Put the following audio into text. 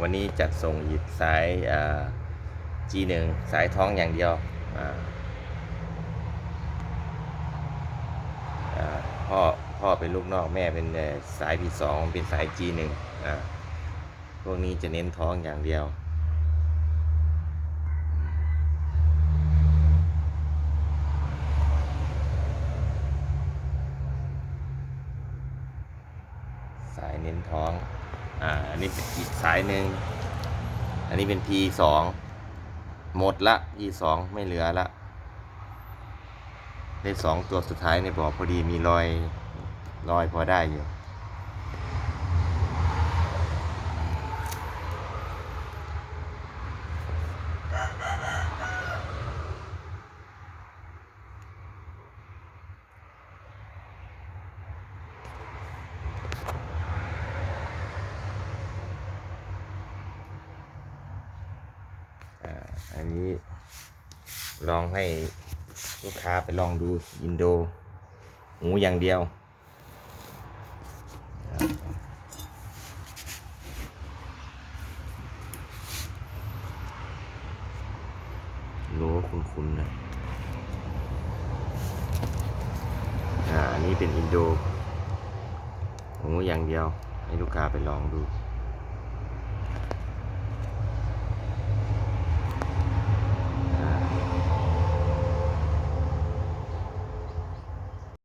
วันนี้จัดส่งอีกสาย G1 สายท้องอย่างเดียวพ่อพ่อเป็นลูกนอกแม่เป็นเอ่อสาย P2 เป็นสาย G1 อ่าพวกนี้จะเน้นท้องอย่างเดียวสายเน้นท้อง อ่าอันนี้อีกสายหนึ่งอันนี้เป็น P สองหมดละ P สองไม่เหลือละเลขสองตัวสุดท้ายในบ่อพอดีมีรอยรอยพอได้อยู่ อันนี้ลองให้ลูกค้าไปลองดูอินโดหมูอย่างเดียวโลคุ้นๆนะอ่าอันนี้เป็นอินโดหมูอย่างเดียว ให้ลูกค้าไปลองดู